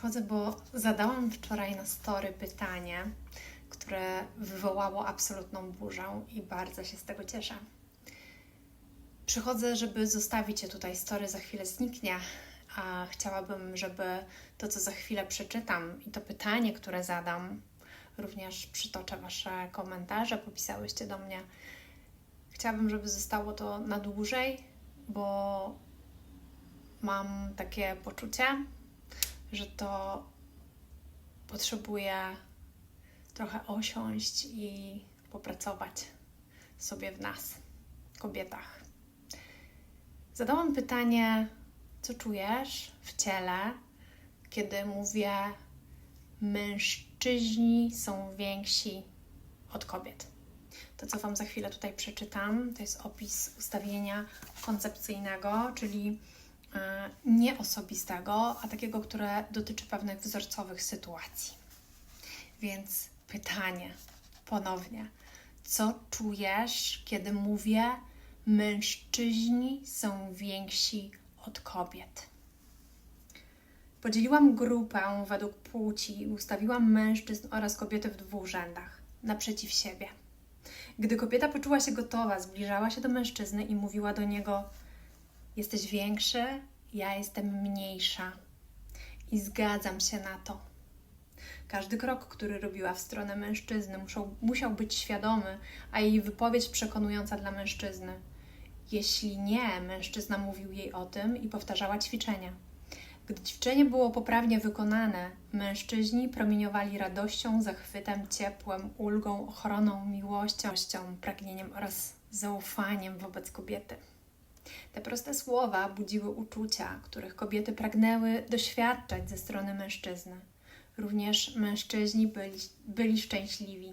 Przychodzę, bo zadałam wczoraj na story pytanie, które wywołało absolutną burzę i bardzo się z tego cieszę. Przychodzę, żeby zostawić je tutaj story, za chwilę zniknie, a chciałabym, żeby to, co za chwilę przeczytam i to pytanie, które zadam, również przytoczę Wasze komentarze, popisałyście do mnie. Chciałabym, żeby zostało to na dłużej, bo mam takie poczucie, że to potrzebuje trochę osiąść i popracować sobie w nas, kobietach. Zadałam pytanie, co czujesz w ciele, kiedy mówię, mężczyźni są więksi od kobiet. To, co Wam za chwilę tutaj przeczytam, to jest opis ustawienia koncepcyjnego, czyli nie osobistego, a takiego, które dotyczy pewnych wzorcowych sytuacji. Więc pytanie ponownie: co czujesz, kiedy mówię, mężczyźni są więksi od kobiet? Podzieliłam grupę według płci i ustawiłam mężczyzn oraz kobiety w dwóch rzędach, naprzeciw siebie. Gdy kobieta poczuła się gotowa, zbliżała się do mężczyzny i mówiła do niego: Jesteś większy, ja jestem mniejsza. I zgadzam się na to. Każdy krok, który robiła w stronę mężczyzny, musiał, musiał być świadomy, a jej wypowiedź przekonująca dla mężczyzny. Jeśli nie, mężczyzna mówił jej o tym i powtarzała ćwiczenia. Gdy ćwiczenie było poprawnie wykonane, mężczyźni promieniowali radością, zachwytem, ciepłem, ulgą, ochroną, miłością, pragnieniem oraz zaufaniem wobec kobiety. Te proste słowa budziły uczucia, których kobiety pragnęły doświadczać ze strony mężczyzny. Również mężczyźni byli, byli szczęśliwi.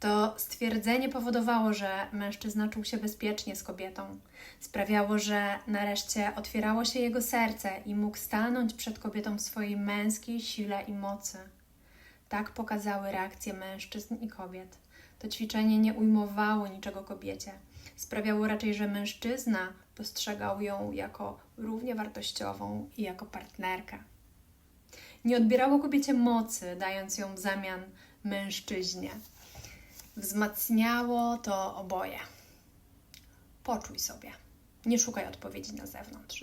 To stwierdzenie powodowało, że mężczyzna czuł się bezpiecznie z kobietą. Sprawiało, że nareszcie otwierało się jego serce i mógł stanąć przed kobietą w swojej męskiej sile i mocy. Tak pokazały reakcje mężczyzn i kobiet. To ćwiczenie nie ujmowało niczego kobiecie. Sprawiało raczej, że mężczyzna postrzegał ją jako równie wartościową i jako partnerkę. Nie odbierało kobiecie mocy, dając ją w zamian mężczyźnie. Wzmacniało to oboje. Poczuj sobie. Nie szukaj odpowiedzi na zewnątrz.